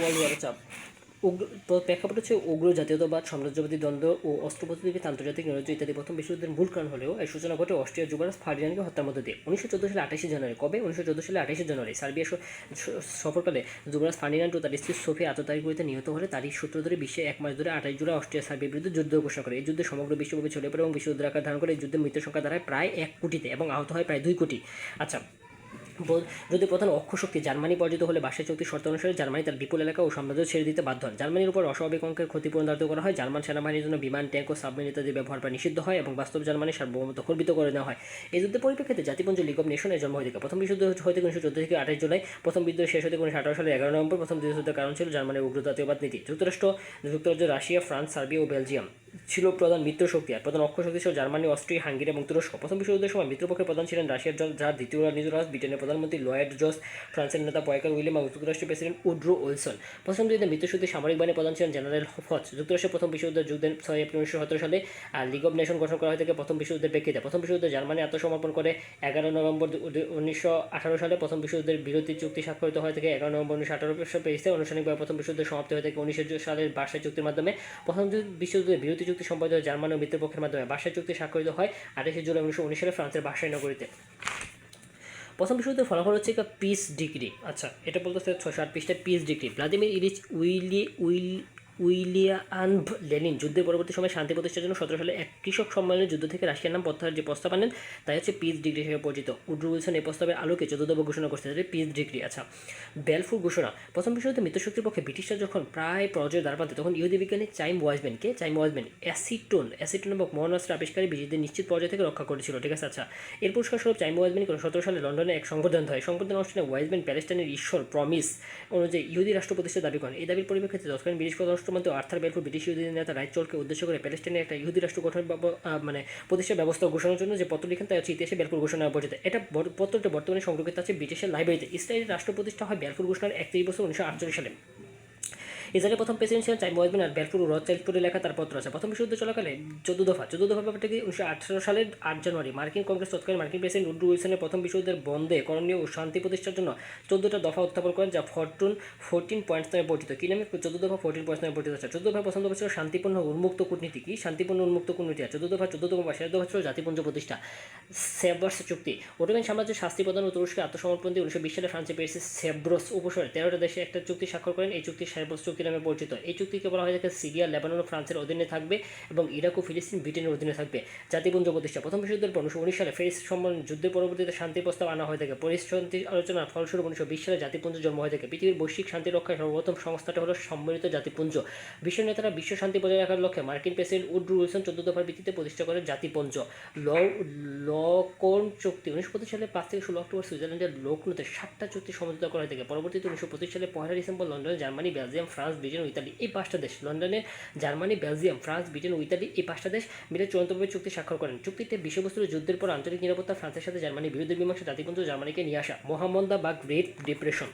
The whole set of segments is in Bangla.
ওয়ার্ল্ড চাপ। উগ্র প্রেক্ষাপট হচ্ছে উগ্র জাতীয়তাবাদ, সাম্রাজ্যবাদী দ্বন্দ্ব ও অস্ত্রপ্রতিযোগিতা আন্তর্জাতিক নৈরাজ্য ইত্যাদি প্রথম বিশ্বযুদ্ধের মূল কারণ হলেও এর সূচনা ঘটে অস্ট্রিয়ার যুবরাজ ফার্ডিনান্ডকে হত্যার মধ্য দিয়ে। উনিশশো চোদ্দ সালে আঠাশে জানুয়ারি, কবে? উনিশশো চোদ্দ সালে আঠাশে জানুয়ারি, সার্বিয়া সফরকালে যুবরাজ ফার্ডিনান্ড ও তার স্ত্রী সোফিয়া আততায়ীগুলিতে নিহত হলে তারই সূত্র ধরে বিশ্বে এক মাস ধরে আঠাশ জুড়ে অস্ট্রিয়া সার্বিয়ার বিরুদ্ধে যুদ্ধ ঘোষণা করে। এই যুদ্ধে সমগ্র বিশ্বব্যাপী ছড়িয়ে পড়ে এবং বিশ্বযুদ্ধের আকার ধারণ করে এই যুদ্ধের মৃত্যুর সংখ্যা দাঁড়ায় প্রায় এক কোটিতে এবং আহত হয় প্রায় দুই কোটি। আচ্ছা যদি প্রধান অক্ষশক্তি জার্মানি পরাজিত হলে বার্ষিক চুক্তির শর্ত অনুসারে জার্মানি তার বিপুল এলাকা ও সাম্রাজ্য ছেড়ে দিতে বাধ্য হন। জার্মানির উপর অস্বাভাবিক অঙ্কের ক্ষতিপূরণ ধার্য করা হয়। জার্মান সেনাবাহিনীর জন্য বিমান, ট্যাঙ্ক ও সাবমেরিন ইত্যাদি ব্যবহার প্রায় নিষিদ্ধ হয় এবং বাস্তব জার্মানি সার্বভৌমত্ব খর্বিত করে নেওয়া হয়। এই যুদ্ধের পরিপ্রেক্ষিতে জাতিপুঞ্জ লিগ অব নেশনের জন্ম হয়ে প্রথম বিশ্বযুদ্ধ হতে উনিশশো চোদ্দ থেকে আঠাশ জুলাই। প্রথম বিদ্রোহ শেষ হতে উনিশশো আঠারো সালে এগারো নভেম্বর। প্রথম যুদ্ধের কারণ ছিল জার্মানির উগ্র জাতীয়বাদ নীতি। যুক্তরাষ্ট্র, যুক্তরাজ্য, রাশিয়া, ফ্রান্স, সার্বিয়া ও বেলজিয়াম। ছিল প্রধান মিত্র শক্তি আর প্রধান অক্ষ শক্তি ছিল জার্মানি, অস্ট্রিয়া, হাঙ্গেরি এবং তুরস্ক। প্রথম বিশ্বযুদ্ধের সময় মিত্রপক্ষের প্রধান ছিলেন রাশিয়ার জ- যার দ্বিতীয় রাজনীতিরাজ ব্রিটেনের প্রধানমন্ত্রী লয়েড জস, ফ্রান্সের নেতা পয়কার উইলিয়াম এবং যুক্তরাষ্ট্রের প্রেসিডেন্ট উড্রো উইলসন প্রথম যুদ্ধে মিত্রশক্তি সামরিক বাহিনীর প্রধান ছিলেন জেনারেল ফচ যুক্তরাষ্ট্রের প্রথম বিশ্বযুদ্ধের যুদ্ধ ছয় এপ্রিল উনিশশো সতেরো সালে আর লিগ অব নেশন গঠন করা হয়ে থাকে প্রথম বিশ্বযুদ্ধের প্রেক্ষিতে। প্রথম বিশ্বযুদ্ধে জার্মানি আত্মসমর্পণ করে এগারো নভেম্বর উনিশশো আঠারো সালে প্রথম বিশ্বযুদ্ধের বিরতি চুক্তি স্বাক্ষরিত হয়ে থাকে এগারো নভেম্বর উনিশশো আঠারো প্যারিসে আনুষ্ঠানিকভাবে প্রথম বিশ্বযুদ্ধের সমাপ্তি হয়ে থাকে উনিশশো সালের বার্ষিক চুক্তির মাধ্যমে। প্রথম যুদ্ধ- বিশ্বযুদ্ধের বিরতি চুক্তি সম্পাদিত জার্মান ও মিত্রপক্ষের মাধ্যমে। বাসায় চুক্তি স্বাক্ষরিত হয় আঠাশে জুলাই উনিশশো উনিশ সালে ফ্রান্সের বাসায় নগরীতে। প্রথম বিশ্বযুদ্ধের ফলাফল হচ্ছে পিস ডিগ্রি আচ্ছা এটা বলতেছে ছশো আট পিসটা পিস ডিগ্রি ভ্লাদিমির ইলিচ উইলি উইল উইলিয়ান লেনিন যুদ্ধের পরবর্তী সময় শান্তি প্রতিষ্ঠার জন্য সতেরো সালে এক কৃষক সম্মেলনের যুদ্ধ থেকে রাশিয়ার নাম প্রত্যাহার যে প্রস্তাব আনেন, তাই হচ্ছে পিস ডিগ্রি হিসেবে পরিচিত। উড্রু উইলসন এই প্রস্তাবের আলোকে চতুর্দব ঘোষণা করতে তাদের পিস ডিগ্রি। আচ্ছা বেলফুর ঘোষণা, প্রথম বিশ্বযুদ্ধে মিত্রশক্তির পক্ষে ব্রিটিশরা যখন প্রায় পরাজয় দ্বারপাতে তখন ইহুদি বিজ্ঞানী চাইম ওয়াজবেনকে চাইম ওয়াজবেন অ্যাসিটোন অ্যাসিটোন এবং মহানাস্ত্র আবিষ্কারী ব্রিটিশদের নিশ্চিত পর্যায় থেকে রক্ষা করেছিল, ঠিক আছে? আচ্ছা এর পুরস্কার স্বরূপ চাইম ওয়াজবেন কোনো সতেরো সালে লন্ডনে এক সংবর্ধন হয় সংবর্ধন অনুষ্ঠানে ওয়াজবেন প্যালেস্টাইনের ঈশ্বর প্রমিস অনুযায়ী ইহুদি রাষ্ট্র প্রতিষ্ঠার দাবি করেন। এই দাবির পরিপ্রেক্ষিতে তৎকালীন ব্রিটিশ পররাষ্ট্রমন্ত্রী আর্থার বেলফুর ব্রিটিশ ইহুদি নেতা রাইচলকে উদ্দেশ্য করে প্যালেস্টাইনে একটা ইহুদি রাষ্ট্র গঠন মানে প্রতিষ্ঠা ব্যবস্থা ঘোষণার জন্য যে পত্র লিখেন তাই হচ্ছে ইতিহাসে বেলফুর ঘোষণা অপরিচিত পরিচিত এটা পত্রটি বর্তমানে সংরক্ষিত আছে ব্রিটিশের লাইব্রেরিতে। ইসরায়েলের রাষ্ট্র প্রতিষ্ঠা হয় বেলফুর ঘোষণার একত্রিশ বছর উনিশশো আটচল্লিশ সালে। ইসরায়েলের প্রথম প্রেসিডেন্ট ছিলেন চাই মহাজবিন আর বেলফুর ও রথচাইল্ডপুরে লেখা তার পত্র আছে। প্রথম বিশ্বযুদ্ধ চলাকালে চোদ্দ দফা চোদ্দ দফা ব্যাপারটা কি? উনিশশো আঠারো সালের আট জানুয়ারি মার্কিন কংগ্রেস তৎকালীন মার্কিন প্রেসিডেন্ট উড্রু উইলসনের প্রথম বিশ্বযুদ্ধের বন্ধে করণীয় ও শান্তি প্রতিষ্ঠার জন্য চোদ্দটা দফা উত্থাপন করেন, যা ফরটুন ফোরটিন পয়েন্টস নামে পরিচিত। কি নামে? চোদ্দ দফা ফোরটিন পয়েন্টস নামে পরিচিত আছে চোদ্দ দফা পছন্দ ছিল শান্তিপূর্ণ উন্মুক্ত কূটনীতি। কি? শান্তিপূর্ণ উন্মুক্ত কূটনীতি চোদ্দ দফা চোদ্দতম বা শেষ দফা ছিল জাতিপুঞ্জ প্রতিষ্ঠা। সেবর্স চুক্তি। ওটোম্যান সাম্রাজ্যের শাস্তি প্রদান ও তুরস্কে আত্মসমর্পণ দিয়ে উনিশশো বিশ সালে ফ্রান্সে পেয়েছে সেব্রস উপসরে তেরোটা দেশে একটা চুক্তি স্বাক্ষর করেন। এই চুক্তি সেব্রস চুক্তি নামে পরিচিত। এই চুক্তিকে বলা হয় থাকে সিরিয়া, লেবানন ও ফ্রান্সের অধীনে থাকবে এবং ইরাক ও ফিলিস্তিন ব্রিটেনের অধীনে থাকবে। জাতিপুঞ্জ প্রতিষ্ঠা। প্রথম বিশ্বযুদ্ধের পর উনিশশো উনিশ সালে ফেরিস সম্মেলন যুদ্ধের পরবর্তীতে শান্তি প্রস্তাব আনা হয়ে থাকে। পরিশান্তি আলোচনার ফলস্বরূপ উনিশশো বিশ সালে জাতিপুঞ্জ জন্ম হয়ে থাকে। পৃথিবীর বৈশ্বিক শান্তি রক্ষায় সর্বপ্রথম সংস্থাটা হলো সম্মিলিত জাতিপুঞ্জ। বিশ্ব নেতারা বিশ্ব শান্তি বজায় রাখার লক্ষ্যে মার্কিন প্রেসিডেন্ট উড্রু উইলসন চোদ্দ দফার ভিত্তিতে প্রতিষ্ঠা করেন জাতিপুঞ্জ। ল লকোর্ন চুক্তি। উনিশশো পঁচিশ সালে পাঁচ থেকে ষোলো অক্টোবর সুইজারল্যান্ডের লোকনতে সাতটা চুক্তি সমঝোতা করা হয়ে থাকে। পরবর্তীতে উনিশশো পঁচিশ সালে পয়লা ডিসেম্বর লন্ডনে, জার্মানি, বেলজিয়াম, ফ্রান্স ব্রিটেন ও ইতালি এই পাঁচটা দেশ। লন্ডনে জার্মানি, বেলজিয়াম, ফ্রান্স, ব্রিটেন ও ইতালি এই পাঁচটা দেশ মিলে চূড়ান্তভাবে চুক্তি স্বাক্ষর করেন। চুক্তিতে বিষয়বস্তুর যুদ্ধের পর আন্তরিক নিরাপত্তা ফ্রান্সের সাথে জার্মানির বিরুদ্ধে মীমাংসা জাতিপুঞ্জ জার্মানিকে নিয়ে আসা মহামন্দা বা গ্রেট ডিপ্রেশন।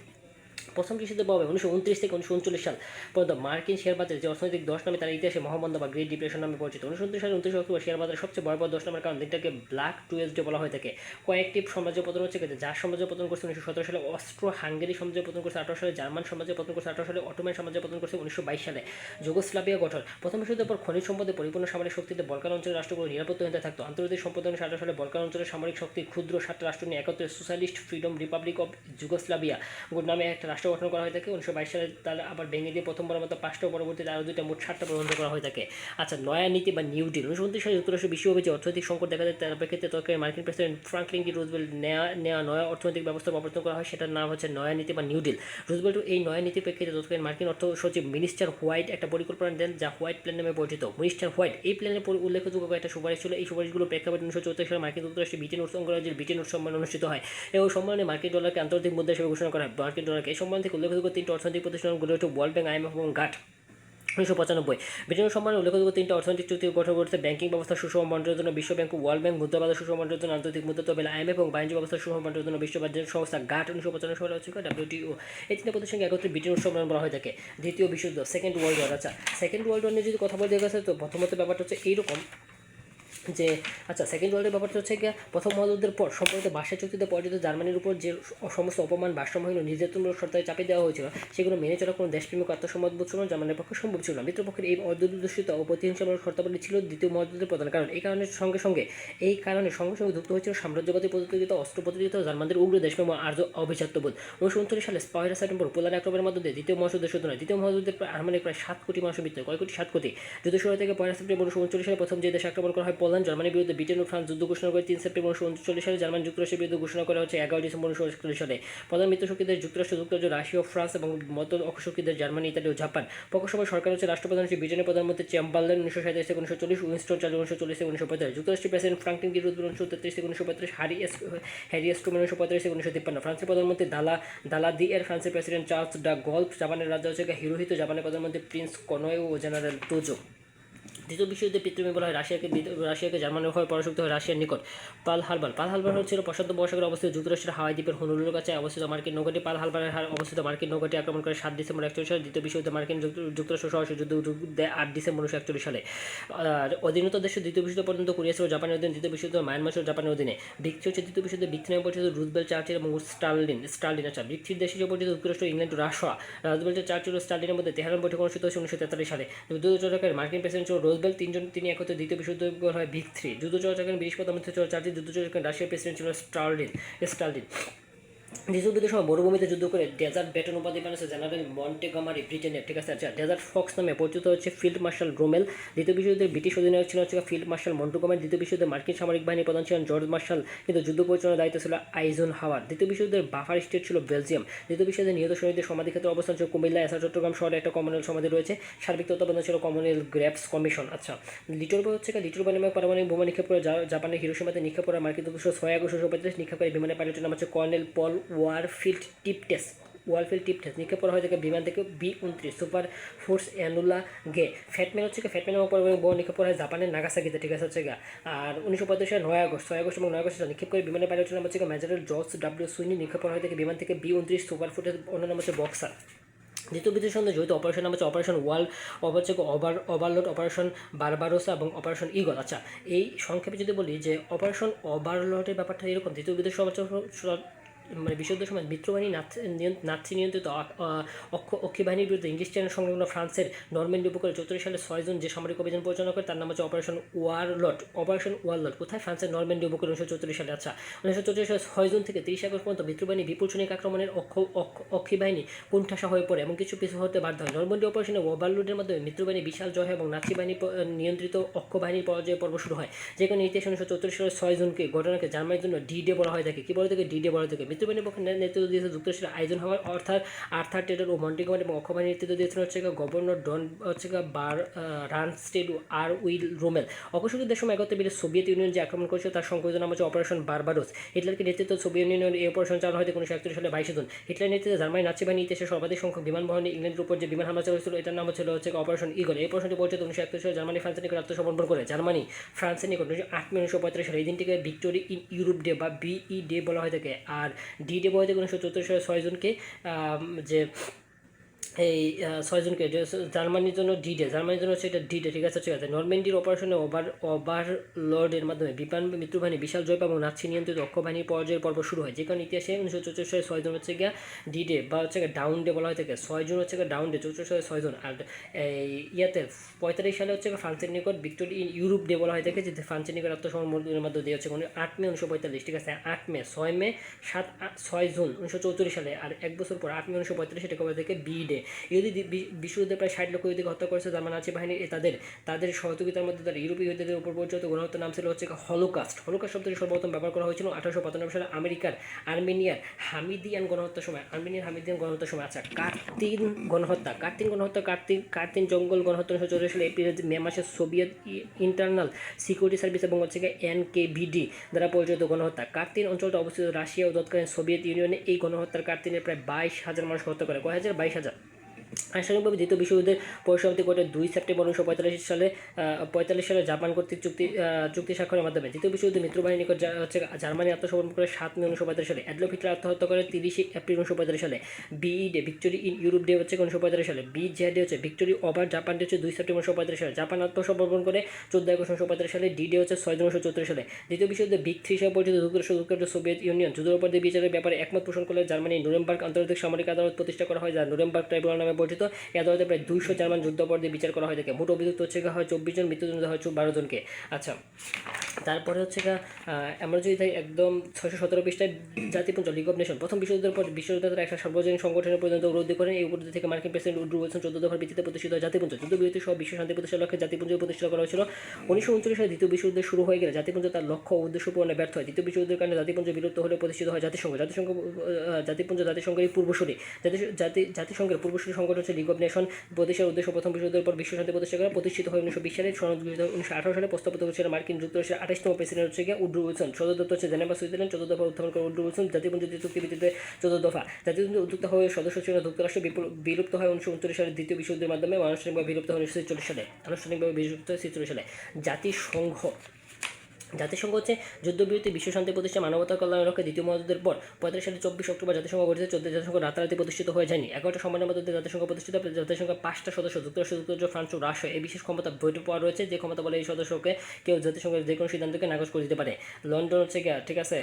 প্রথম কৃষিতে পাবে উনিশশো উনত্রিশ থেকে উনিশশো উনচল্লিশ সাল পর্যন্ত মার্কিন শেয়ার বাজারে যে অর্থনৈতিক দশ নামে তার ইতিহাসে মহামন্দা বা গ্রেট ডিপ্রেশন নামে পরিচিত। উনিশশো উনত্রিশ সালে উনত্রিশ অক্টোবর শেয়ার বাজারে সবচেয়ে বড় দশ নামের কারণ দিনটাকে ব্ল্যাক টুয়েসডে বলা হয়ে থাকে। কয়েকটি সাম্রাজ্য পতন হচ্ছে যার সাম্রাজ্য পতন করছে উনিশশো সতেরো সালে, অস্ট্রো হাঙ্গেরি সাম্রাজ্য পতন করছে আঠারো সালে, জার্মান সাম্রাজ্য পতন করছে আঠারো সালে অটোম্যান সাম্রাজ্য পতন করছে উনিশশো বাইশ সালে। যুগোস্লাভিয়া গঠন, প্রথম বিশ্বযুদ্ধের পর খনিজ সম্পদে পরিপূর্ণ সামরিক শক্তিতে বলকান অঞ্চলের রাষ্ট্রগুলো নিরাপত্তাহীনতা থাকতো। আন্তর্জাতিক সম্পদ আঠারো সালে বলকান অঞ্চলের সামরিক শক্তি ক্ষুদ্র সাতটা রাষ্ট্র নিয়ে একত্রে socialist freedom republic of Yugoslavia নামে একটা রাষ্ট্র গঠন করা হয়ে থাকে, উনিশশো বাইশ সালে তার আবার ভেঙে দিয়ে প্রথমবারের মতো পাঁচটা পরবর্তীতে আরও দুইটা মোট সাতটা প্রবন্ধ করা হয়ে থাকে। আচ্ছা নয়া নীতি বা নিউ ডিল উনিশশো উনত্রিশ সালে যুক্তরাষ্ট্র বিশ্বব্যাপী যে অর্থনৈতিক সংকট দেখা যায় তার প্রেক্ষিতে তৎকালীন মার্কিন প্রেসিডেন্ট ফ্রাঙ্কলিন ডি রুজবেল্ট নেয়া নেওয়া নয়া অর্থনৈতিক ব্যবস্থা প্রবর্তন করা হয়, সেটার নাম হচ্ছে নয়া নীতি বা নিউ ডিল রুজবেল্ট এই নয়া নীতির প্রেক্ষিতে তৎকালীন মার্কিন অর্থ সচিব মিনিস্টার হোয়াইট একটা পরিকল্পনা দেন যা হোয়াইট প্ল্যান নামে পরিচিত। মিনিস্টার হোয়াইট, এই প্ল্যানের উল্লেখযোগ্য একটা সুপারিশ ছিল। এই সুপারিশগুলো প্রেক্ষাপটে উনিশশো চৌত্রিশ সালে মার্কিন যুক্তরাষ্ট্রে ব্রিটেন অঙ্গরাজ্যের ব্রিটেন উৎস সম্মেলন অনুষ্ঠিত হয়। এবং সম্মেলনে মার্কিন ডলারকে আন্তর্জাতিক মুদ্রা হিসেবে ঘোষণা করা হয়। মার্কিন ডলারকে এই সম্মেলন থেকে উল্লেখযোগ্য তিনটি অর্থনৈতিক প্রতিষ্ঠানগুলো হচ্ছে ওয়ার্ল্ড ব্যাংক আইএমএফ এবং গাট। উনিশশো পঁচানব্বই। ব্রিটেনের সম্মানে উল্লেখযোগ্য তিনটা অর্থনৈতিক চুক্তি গঠন করেছে ব্যাংকিং ব্যবস্থা, সুষম বন্টনের জন্য বিশ্ব ব্যাংক, ওয়ার্ল্ড ব্যাংক, মুদ্রা বাজার, সুষম বন্টনের জন্য আন্তর্জাতিক মুদ্রা তহবিল আইএমএফ এবং বাণিজ্য ব্যবস্থা, সুষম বন্টনের জন্য বিশ্ব বাণিজ্য সংস্থা গাট উনিশশো পঁচানব্বই সালে হচ্ছে ডাব্লিউটিও। এই তিনটা প্রতিষ্ঠানকে একত্রে ব্রিটেন সম্মেলন বলা হয়ে থাকে, দ্বিতীয় বিশ্বযুদ্ধ সেকেন্ড ওয়ার্ল্ড ওয়ার আচ্ছা সেকেন্ড ওয়ার্ল্ড ওয়ার নিয়ে যদি কথা বলতে গেছে তো প্রথমত ব্যাপারটা হচ্ছে এইরকম যে আচ্ছা সেকেন্ড ওয়ার্ল্ডের ব্যাপারটা হচ্ছে গিয়ে প্রথম মহাযুদ্ধের পর সম্পর্কিত ভাষা চুক্তিতে পর্যন্ত জার্মানির উপর যে সমস্ত অপমান ভারসাম্যহীন ও নির্যাতনমূলক শর্তায় চাপিয়ে দেওয়া হয়েছিল, সেগুলো মেনে চলা কোনো দেশপ্রেমিক আত্মসম্মত ছিল জার্মানির পক্ষে সম্ভব ছিল না। মিত্রপক্ষের এই অদূরদর্শিত ও প্রতিহিংসামূলক শর্তাবলী ছিল দ্বিতীয় মহাযুদ্ধের প্রধান কারণ। এই কারণের সঙ্গে সঙ্গে, এই কারণে সঙ্গে সঙ্গে যুক্ত হয়েছিল সাম্রাজ্যবাদী প্রতিযোগিতা, অস্ত্র প্রতিযোগিতা জার্মানদের উগ্র দেশপ্রেম আর্য অভিজাত্যবোধ উনিশশো উনত্রিশ সালে পয়লা সেপ্টেম্বর পোলার আক্রমণের মধ্যে দ্বিতীয় মহাযুদ্ধের নয় দ্বিতীয় মহাযুদ্ধের প্রায় আনুমানিক প্রায় সাত কোটি মানুষের মৃত্যু। কয় কোটি? সাত কোটি। যুদ্ধ শুরু থেকে পয়লা সেপ্টেম্বর উনিশশো উনচল্লিশ সালে প্রথম যে দেশে আক্রমণ করা হয় পোল্যান্ড জার্মানির বিরুদ্ধে ব্রিটেন ও ফ্রান্স যুদ্ধ ঘোষণা করে তিন সেপ্টেম্বর উনিশশো উনচল্লিশ সালে জার্মান যুক্তরাষ্ট্রের বিরুদ্ধে ঘোষণা করা হচ্ছে এগারো ডিসেম্বর উনিশশো একচল্লিশ সালে। প্রধান মিত্রশক্তিদের যুক্তরাষ্ট্র, যুক্তরাজ্য, রাশিয়া ফ্রান্স এবং মত অক্ষশক্তিদের জার্মানি, ইতালি ও জাপান। পক্ষসভায় সরকার হচ্ছে রাষ্ট্রপ্রধান হচ্ছে ব্রিটেনের প্রধানমন্ত্রী চেম্বারলেন উনিশশো সাঁত্রিশ থেকে উনিশশো চল্লিশ, উইনস্টন চার্জ উনিশশো চল্লিশ থেকে উনিশশো পঁয়তাল্লিশ। যুক্তরাষ্ট্রের প্রেসিডেন্ট ফ্রাঙ্কলিন রুজভেল্ট উনিশশো তেত্রিশ থেকে উনিশশো পঁয়ত্রিশ হারি এস, হ্যারি এস্ট্রোম্যান উনিশশো পঁয়ত্রিশ থেকে উনিশশো তিপ্পান্ন। ফ্রান্সের প্রধানমন্ত্রী দালা দালা দি এর ফ্রান্সের প্রেসিডেন্ট চার্লস ডা গল্ফ, জাপানের রাজ্য হচ্ছে হিরোহিত জাপানের প্রধানমন্ত্রী প্রিন্স কনয় ও জেনারেল তোজো দ্বিতীয় বিশ্বযুদ্ধে পিতৃমি বলা হয় রাশিয়াকে রাশিয়াকে জার্মানির হয়ে পরাশক্ত হয় রাশিয়ার নিকট। পাল হারবার পাল হারবার হচ্ছিল প্রশান্ত মহাসাগরে অবস্থিত যুক্তরাষ্ট্রের হাওয়াই দ্বীপের হনুলুর কাছে অবস্থিত মার্কিন নৌকাটি। পাল হারবারের হার অবস্থিত মার্কিন নৌকাটি আক্রমণ করে সাত ডিসেম্বর একচল্লিশ সালে দ্বিতীয় বিশ্বযুদ্ধে মার্কিন যুক্ত- যুক্তরাষ্ট্র সরাসরি যুদ্ধ দেয় আট ডিসেম্বর উনিশশো একচল্লিশ সালে। আর অধীনত দেশের দ্বিতীয় বিশ্বযুদ্ধ পর্যন্ত কোরিয়া ছিল জাপানের অধীনে, দ্বিতীয় বিশ্বযুদ্ধ মায়ানমার ছিল জাপানের অধীনে। ভিক্রি হচ্ছে দ্বিতীয় বিশ্বযুদ্ধে ভিক্রি নামে পরিচিত রুজবেল চার্চিল এবং স্টার্লিন স্টার্লিন আচ্ছা ভিক্রির দেশ হিসেবে পরিচিত যুক্তরাষ্ট্র, ইংল্যান্ড রাশিয়া। রুজবেল্টের চার্চিল ও মধ্যে তেহরান বৈঠক অনুষ্ঠিত হয়েছে উনিশশো তেতাল্লিশ সালে। চলাকালীন মার্কিন প্রেসিডেন্ট ছিল রোজবেল তিনজন তিনি একত্রে দ্বিতীয় বিশ্বযুদ্ধ বলা হয় ভিক থ্রি। যুদ্ধ চলাকালীন ব্রিটিশ প্রধানমন্ত্রী ছিল চারটি। যুদ্ধ চলাকালীন রাশিয়ার প্রেসিডেন্ট ছিল স্টার্লিন স্টার্লিন যুদ্ধের সময় মরুভূমিতে যুদ্ধ করে ডেজার্ট ব্যাটন উপাধি বানিয়েছে জেনারেল মন্টেগমারি ব্রিটেনের। ঠিক আছে আচ্ছা ডেজার্ট ফক্স নামে পরিচিত হচ্ছে ফিল্ড মার্শাল রোমেল দ্বিতীয় বিশ্বযুদ্ধের ব্রিটিশ অধিনায়ক ছিল হচ্ছে ফিল্ড মার্শাল মন্টেগমারি দ্বিতীয় বিশ্বযুদ্ধে মার্কিন সামরিক বাহিনী প্রধান ছিলেন জর্জ মার্শাল কিন্তু যুদ্ধ পরিচালনার দায়িত্ব ছিল আইজন হাওয়ার দ্বিতীয় বিশ্বযুদ্ধের বাফার স্টেট ছিল বেলজিয়াম দ্বিতীয় বিশ্বযুদ্ধে নিহত শহীদদের সমাধি ক্ষেত্রে অবস্থান ছিল কুমিল্লা এসা চট্টগ্রাম শহরে একটা কমনওয়েলথ সমাধি রয়েছে। সার্বিক তত্ত্বাবধান ছিল কমনওয়েলথ গ্র্যাপস কমিশন আচ্ছা লিটল বই হচ্ছে লিটল বই নামে পারমাণবিক বোমা নিক্ষেপ করে জাপানের হিরোসীমাতে নিক্ষেপ করা মার্কিন দুশো ছয় আগস্ট উনিশশো পঁয়ত্রিশ নিক্ষেপকারী বিমানের পাইলটের নাম হচ্ছে কর্নেল পল ওয়ারফিল্ড টিপটেস ওয়ারফিল্ড টিপটেস নিক্ষেপ করা হয় বিমান থেকে বি উনত্রিশ super force Enola Gay. Fat Man হচ্ছে ফ্যাটম্যান এবং পারমাণবিক বোমা নিক্ষেপ করা হয় জাপানের নাগাসাকিতে, ঠিক আছে? হচ্ছে গা আর উনিশশো পঁয়ত্রিশ সালে নয় আগস্ট, ছয় আগস্ট এবং নয় আগস্ট, নিক্ষেপ করে বিমানের পাইলটের নাম হচ্ছে মেজরেল জর্জ ডাব্লিউ সুইনি, নিক্ষেপ করা হয় থেকে বিমান থেকে বি উনত্রিশ সুপার ফুটের অন্য নাম হচ্ছে বক্সার। দ্বিতীয় বিদ্যুৎ সঙ্গে জড়িত অপারেশন নাম হচ্ছে অপারেশন ওয়াল হচ্ছে ওভার ওভারলোড অপারেশন বারবারোসা এবং অপারেশন ইগল আচ্ছা এই সংক্ষেপে যদি বলি যে অপারেশন ওভারলোডের ব্যাপারটা এরকম, দ্বিতীয় বিদ্যুৎ মানে বিশুদ্ধ সময় মিত্রবাহিনী, নাৎসি নিয়ন্ত্রিত অক্ষ, অক্ষী বাহিনীর বিরুদ্ধে ইংলিশ চ্যানেল সংলগ্ন ফ্রান্সের নরম্যান্ডি উপকূলে চৌত্রিশ সালে ছয় ছয়জন যে সামরিক অভিযান পরিচালনা করে তার নাম হচ্ছে অপারেশন ওয়ারলট অপারেশন ওয়ারলট কোথায়? ফ্রান্সের নরম্যান্ডি উপকূলে উনিশশো চৌত্রিশ সালে। আচ্ছা উনিশশো চৌত্রিশ সালে ছয়জন থেকে তিরিশ আগস্ট পর্যন্ত মিত্রবাহিনী বিপুল সৈনিক আক্রমণের অক্ষ, অক্ষ- অক্ষী বাহিনী কোণঠাসা হয়ে পড়ে এবং কিছু পিছু হতে বাধ্য হয়। নরম্যান্ডি অপারেশনে ওভারলোডের মাধ্যমে মিত্রবাহিনী বিশাল জয় এবং নাৎসি বাহিনী নিয়ন্ত্রিত অক্ষ বাহিনীর পরাজয় পর্ব শুরু হয়। যেখানে ইতিহাস উনিশশো চৌত্রিশ সালে ছয় জনকে ঘটনাকে জার্মানির জন্য ডি ডে বলা হয় থাকে কি বলে থাকে ডি ডে বলা থাকে মিত্রবাহিনীর পক্ষে নে- নেতৃত্ব দিয়েছে যুক্তরাষ্ট্রের আয়োজন হওয়ার অর্থাৎ আর্থার টেডার ও মন্টিগমার এবং অক্ষবাহিনীর নেতৃত্ব দিয়েছেন হচ্ছে গভর্নর ডন, হচ্ছে বার রানস্টেড আর উইল রোমেল। অপশক্তিদের সময় একত্রে মিলে সোভিয়েত ইউনিয়ন যে আক্রমণ করেছিল তার সংকলিত নাম হচ্ছে অপারেশন বারবারোস হিটলারকে নেতৃত্ব সোভিয়েত ইউনিয়নের এই অপারেশন চালানো হয় উনিশশো একত্রিশ সালে বাইশে জুন। হিটলার নেতৃত্বে জার্মানি নাচি বাহিনী ইতিহাসে সর্বাধিক সংখ্যক বিমান বহনে ইংল্যান্ডের উপর যে বিমান হামলা চালাচ্ছিল এটার নাম ছিল হচ্ছে অপারেশন ইগল এই অপারেশনটি পরিচিত উনিশশো একত্রিশ সালে জার্মানি ফ্রান্সের নিকট আত্মসমর্পণ করে। জার্মানি, ফ্রান্সের নিকট উনিশশো আট উনিশশো পঁয়ত্রিশ সালে এই দিনটিকে ভিক্টোরি ইন ইউরোপ ডে বা বিই ডে বলা হয়ে থাকে আর ডি ডে বলা হয় উনিশশো চৌত্রিশ সালে ছয়জনকে যে এই ছয়জনকে জার্মানির জন্য ডি ডে জার্মানির জন্য এটা ডি ডে ঠিক আছে? ঠিক আছে। নরম্যান্ডির অপারেশনে ওভার ওভারলর্ডের মাধ্যমে বিমান, মিত্রবাহিনী, বিশাল জয় এবং নাৎসি নিয়ন্ত্রিত অক্ষ বাহিনীর পর্যায়ের পর্ব শুরু হয়। যে কারণে ইতিহাসে উনিশশো চৌত্রিশ সালে ছয়জন হচ্ছে গিয়া ডি ডে বা হচ্ছে ডাউন ডে বলা হয় থাকে ছয়জন হচ্ছে গিয়ে ডাউন ডে চৌত্রিশ সালে ছয়জন। আর, এই ইয়াতে পঁয়তাল্লিশ সালে হচ্ছে ফ্রান্সের নিকট ভিক্টোরি ইন ইউরোপ ডে বলা হয় থাকে যে ফ্রান্সের নিকট আত্মসমর্পণের মাধ্যমে দিয়ে হচ্ছে। উনি আট মে উনিশশো পঁয়তাল্লিশ, ঠিক আছে? আট মে, ছয় মে, সাত ছয় জুন উনিশশো চৌত্রিশ সালে। আর এক বছর পর আট মে উনিশশো পঁয়তাল্লিশ এটা কবে থেকে বি ডে ইহুদি দি- বিশ্বযুদ্ধে প্রায় ষাট লক্ষ ইহুদিকে হত্যা করেছে, জার্মান নাচি বাহিনী তাদের তাদের সহযোগিতার মধ্যে তারা ইউরোপীয় ইহুদিদের উপর পরিচালিত গণহত্যার নাম ছিল হচ্ছে হলোকাস্ট। হলোকাস্ট শব্দটি সর্বপ্রথম ব্যবহার করা হয়েছিল আঠারোশো পঁচানব্বই সালে আমেরিকার আর্মেনিয়ার হামিদিয়ান গণহত্যার সময় আর্মেনিয়ার হামিদিয়ান গণহত্যার সময়। আচ্ছা কার্তিন গণহত্যা। কার্তিন গণহত্যা, কার্তিন কার্তিন জঙ্গল গণহত্যা উনিশশো চৌত্রিশ সালে এপ্রিল মে মাসে সোভিয়েত ইন্টারনাল সিকিউরিটি সার্ভিস এবং হচ্ছে এন কে বিডি দ্বারা পরিচালিত গণহত্যা। কার্তিন অঞ্চলটা অবস্থিত রাশিয়া ও তৎকালীন সোভিয়েত ইউনিয়নে এই গণহত্যার কার্তিনের প্রায় বাইশ হাজার মানুষ হত্যা করে। কয় হাজার? বাইশ হাজার। আনুষ্ঠানিকভাবে দ্বিতীয় বিশ্বযুদ্ধের পরিসমাপ্তি ঘটে দুই সেপ্টেম্বর উনিশশো পঁয়তাল্লিশ সালে পঁয়তাল্লিশ সালে জাপান কর্তৃক চুক্তি চুক্তি স্বাক্ষরের মাধ্যমে দ্বিতীয় বিশ্বযুদ্ধে মিত্রবাহিনী নিকট হচ্ছে জার্মানি আত্মসমর্পণ করে সাত মে উনিশশো পঁয়তাল্লিশ সালে অ্যাডলফ হিটলার আত্মহত্যা করে তিরিশে এপ্রিল উনিশশো পঁয়তাল্লিশ সালে। VE day victory in Europe day হচ্ছে উনিশশো পঁয়তাল্লিশ সালে। বি জে ডে হচ্ছে ভিক্টোরি ওভার জাপান ডে হচ্ছে দুই সেপ্টেম্বর উনিশশো পঁয়তাল্লিশ সালে। জাপান আত্মসমর্পণ করে চোদ্দ আগস্ট উনিশশো পঁয়তাল্লিশ সালে ডি ডে হচ্ছে ছয় উনিশশো চৌত্রিশ সালে। দ্বিতীয় বিশ্বযুদ্ধে বিগ থ্রি হিসাবে পরিচিত যুক্তরাষ্ট্র যুক্তরাষ্ট্র সোভিয়েত ইউনিয়ন যুদ্ধোপরাধী বিচারের ব্যাপারে একমত পোষণ করলে জার্মানি নুরেমবার্গ আন্তর্জাতিক সামরিক আদালত প্রতিষ্ঠা করা হয়, যা নুরেমবার্গ ট্রাইব্যুনাল নামে পরিচিত এই আদালতে প্রায় দুইশো জার্মান যুদ্ধাপরাধী বিচার করা হয় থাকে মোট অভিযুক্ত হচ্ছে হয় চব্বিশ জন, মৃত্যুদণ্ড দেওয়া হয় বারো জনকে। আচ্ছা তারপরে হচ্ছে গিয়ে আমরা যদি তাই একদম ছয়শো সতেরো পৃষ্ঠায় জাতিপুঞ্জ লিগ অফ নেশন প্রথম বিশ্বযুদ্ধের পর বিশ্বযুদ্ধের একটা সার্বজনীন সংগঠনের পর্যন্ত উদ্যোগ করেন। এই উপলব্ধি থেকে মার্কিন প্রেসিডেন্ট উড্রু উইলসন চোদ্দ দফার ভিত্তিতে প্রতিষ্ঠিত হয় জাতিপুঞ্জ। যুদ্ধবিরতি সহ বিশ্ব শান্তি প্রতিষ্ঠার লক্ষ্যে জাতিপুঞ্জ প্রতিষ্ঠা করা হয়েছিল। উনিশশো উনচল্লিশ সালে দ্বিতীয় বিশ্বযুদ্ধ শুরু হয়ে গেলে জাতিপুঞ্জ তার লক্ষ্য ও উদ্দেশ্য পূরণে ব্যর্থ হয়। দ্বিতীয় বিশ্বযুদ্ধের কারণে জাতিপুঞ্জ বিলুপ্ত হলে প্রতিষ্ঠিত হয় জাতিসংঘ। জাতিসংঘ জাতিপুঞ্জ জাতিসংঘের পূর্বসূরি। জাতি জাতি জাতিসংঘের পূর্বসূরি সংগঠন হচ্ছে লিগ অফ নেশন প্রতিষ্ঠার উদ্দেশ্য প্রথম বিশ্বযুদ্ধের পর বিশ্ব শান্তি প্রতিষ্ঠা করা প্রতিষ্ঠিত হয় উনিশশো বিশ সালে সনদ উনিশশো আঠারো সালে প্রস্তাবিত হচ্ছিল মার্কিন যুক্তরাষ্ট্রের আঠাশতম প্রেসিডেন্ট হচ্ছে গিয়ে উড্রু উইলসন। সদর দপ্তর হচ্ছে জেনেভা, সুইজারল্যান্ড। চোদ্দ দফা উত্থাপন করে উড্রু উইলসন। জাতিপুঞ্জ চুক্তি ভিত্তিতে চোদ্দ দফা। জাতিপুঞ্জ উদ্যুক্ত হয়ে সদস্য ছিল যুক্তরাষ্ট্র বিলুপ্ত হয় উনিশশো উনত্রিশ সালে দ্বিতীয় বিশ্বযুদ্ধের মাধ্যমে। আনুষ্ঠানিকভাবে বিলুপ্ত হয় উনিশশো ছেচল্লিশ সালে। আনুষ্ঠানিকভাবে বিলুপ্ত হয় সালে। জাতিসংঘ জাতিসংঘ হচ্ছে যুদ্ধবিরতি বিশ্ব শান্তি প্রতিষ্ঠা মানবতার কল্যাণের লক্ষ্যে দ্বিতীয় মহাযুদ্ধের পর পঁয়ত্রিশ সালে চব্বিশ অক্টোবর জাতিসংঘ গঠিত চোদ্দ জাতিসংঘ রাতারাতি প্রতিষ্ঠিত হয়ে যায়নি। এগারোটা সম্মানের মধ্যে জাতিসংঘ প্রতিষ্ঠিত জাতিসংঘ পাঁচটা সদস্য, যুক্তরাষ্ট্র যুক্তরাষ্ট্র ফ্রান্স ও রাশিয়া এই বিশেষ ক্ষমতা বৈঠক পাওয়া রয়েছে। যে ক্ষমতা বলে এই সদস্যকে কেউ জাতিসংঘের যে কোনো সিদ্ধান্তকে নাকচ করে দিতে পারে। লন্ডন হচ্ছে ঠিক আছে?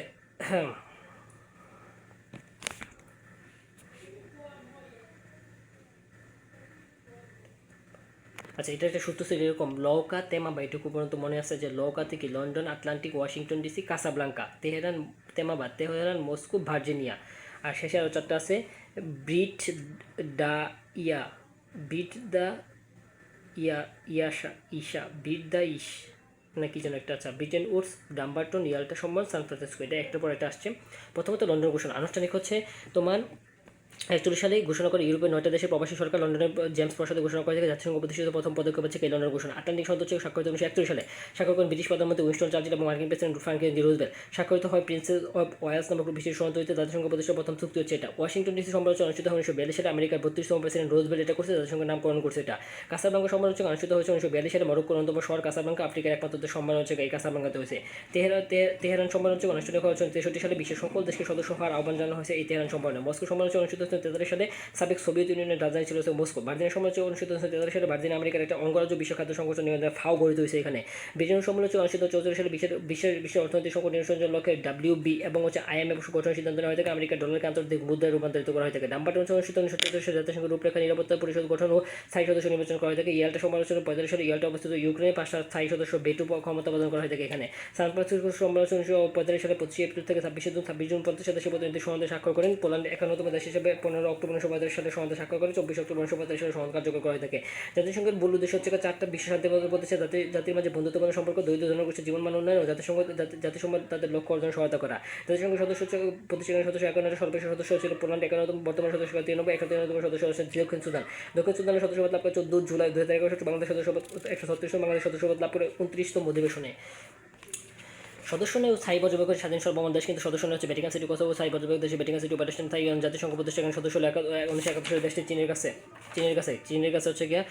আচ্ছা এটা একটা সূত্র ছিল, এরকম লৌকা, তেমা বা এটুকু পর্যন্ত মনে আছে যে লৌকা থেকে London, Atlantic, Washington DC, Casablanca, Tehran তেমাবাদ Tehran, Moscow, Virginia. আর শেষে আরও চারটা আছে ব্রিট দা ইয়া ব্রিট দা ইয়া ইয়াশা ইশা ব্রিট দা ইস না কি যেন একটা আচ্ছা ব্রিটেন উডস, ডাম্বারটন, ইয়াল্টা সম্মান, সান ফ্রান্সিসকো, এটা একটা পর এটা আসছে। প্রথমত লন্ডন ঘোষণা, আনুষ্ঠানিক হচ্ছে তোমার একচল্লিশ সালে ঘোষণা করে ইউরোপের নয়টা দেশের প্রবাসী সরকার লন্ডনের জেমস প্রসাদে ঘোষণা করে থেকে জাতিসংঘ প্রতিষ্ঠিত প্রথম পদক্ষেপ হচ্ছে এই লন্ডন ঘোষণা। আটলান্টিক সদস্য স্বাক্ষরিত উনিশশো একচল্লিশ সালে স্বাক্ষর করেন ব্রিটিশ প্রধানমন্ত্রী উইনস্টন চার্চিল এবং মার্কিন প্রেসিডেন্ট ফ্রাঙ্কলিন ডি রুজভেল্ট। স্বাক্ষরিত হয় প্রিন্সেস অফ ওয়ালস নামক বিশেষ সনদটিতে জাতিসংঘ প্রতিষ্ঠার প্রথম চুক্তি হচ্ছে এটা। ওয়াশিংটন ডিসি সমালোচনা অনুষ্ঠিত হয় উনিশশো বিয়াল্লিশ সালে। আমেরিকার বত্রিশতম প্রেসিডেন্ট রোজভেল্ট এটা করছে। জাতিসংঘের নামকরণ করছে এটা। কাসাব্লাঙ্কা সমালোচনা অনুষ্ঠিত হয়েছে উনিশশো বিয়াল্লিশ সালে। মরক্কোর অন্যতম শহর কাসাব্লাঙ্কা আফ্রিকার একমাত্র সম্মান হচ্ছে এই কাসাব্লাঙ্কাতে হয়েছে। তেহরান তেহরান সম্মেলন হচ্ছে আনুষ্ঠানিক হয়েছে তেষট্টি সালে বিশ্বের সকল দেশকে সদস্য হওয়ার আহ্বান জানানো হয়েছে এই তেহরান সম্মেলনে। মস্কো সমালোচনা অনুষ্ঠিত হচ্ছে তেতাল্লিশ সালে সাবেক সোভিয়েত ইউনিয়নের রাজধানী ছিল মস্কো। ভার্জিনিয়া সমালোচনা হচ্ছে তেতাল্লিশ সালে ভার্জিনিয়া আমেরিকার একটা অঙ্গরাজ্য বিশ্ব খাদ্য সংগঠন নিয়ন্ত্রণে ফাও গঠিত হয়েছে এখানে। ব্রিটেন সমালোচনা অনুষ্ঠিত চৌত্রিশ সালে বিশ্বের বিশ্বের বিশ্ব অর্থনৈতিক সংকট নিরসনের লক্ষ্যে ডাব্লিউ বি এবং হচ্ছে আইএমএফ গঠনের সিদ্ধান্ত নেওয়া হয়ে থাকে। আমেরিকার ডলারকে আন্তর্জাতিক মুদ্রায় রূপান্তরিত করা হয়ে থাকে। ডাম্বারটন অনুষ্ঠিত উনিশশো তেতাল্লিশ সালে জাতিসংঘ রূপরেখা, নিরাপত্তা পরিষদ গঠন ও স্থায়ী সদস্য নির্বাচন করা হয়ে থাকে। ইয়াল্টা সমালোচনা পঁয়তাল্লিশ সালে ইয়াল্টা অবস্থিত ইউক্রেনে পাঁচটা স্থায়ী সদস্য বেটু ক্ষমতা প্রদান করা হয়ে থাকে এখানে। সান ফ্রান্সিসকো সমালোচনা উনিশশো পঁয়তাল্লিশ সালে পঁচিশে এপ্রিল থেকে ছাব্বিশে জুন, ছাব্বিশ জুন পঞ্চাশ সালে প্রতিনিধি সনদে স্বাক্ষর করেন। পোল্যান্ড একান্নতম দেশ হিসেবে পনেরো অক্টোবর উনিশশো পঁয়তাল্লিশ সালে সনদে স্বাক্ষর করে, চব্বিশ অক্টোবর উনিশশো পঁয়তাল্লিশ সালে সনদ কার্যকর করা থাকে। জাতিসংঘের মূল উদ্দেশ্য হচ্ছে চারটা বিশ্ব শান্তি প্রতিষ্ঠা, জাতি, জাতির মাঝে বন্ধুত্বপূর্ণ সম্পর্ক, দরিদ্র জনগোষ্ঠীর জীবনমান উন্নয়ন ও জাতিসংঘ, জাতি- জাতিসংঘ তাদের লক্ষ্য অর্জনে সহায়তা করা। জাতিসংঘ সদস্য হচ্ছে প্রতিষ্ঠানের সদস্য একান্ন সর্বশেষ সদস্য ছিল পোল্যান্ড একান্নতম বর্তমান সদস্য তিরানব্বই একশো তিরানব্বই সদস্য হচ্ছে দক্ষিণ সুদান। দক্ষিণ সুদানের সদস্যপদ লাভ করে চোদ্দ জুলাই দু হাজার এগারো বাংলাদেশ সদস্যপদ একশো ছত্রিশ বাংলাদেশ সদস্যপদ লাভ করে উনত্রিশতম অধিবেশনে। সদস্য নেই স্থায়ী পর্যবেক্ষক স্বাধীন সর্বমন দেশ, কিন্তু সদস্য হচ্ছে ভ্যাটিকান সিটি কোসোভো, স্থায়ী পর্যবেক্ষক দেশে ভ্যাটিকান সিটি প্রতিষ্ঠান স্থায়ী জাতিসংঘ প্রতিষ্ঠান সদস্য উনিশশো একাত্তর দেশটি চীনের কাছে। চীনের কাছে। চীনের কাছে হচ্ছে গিয়ে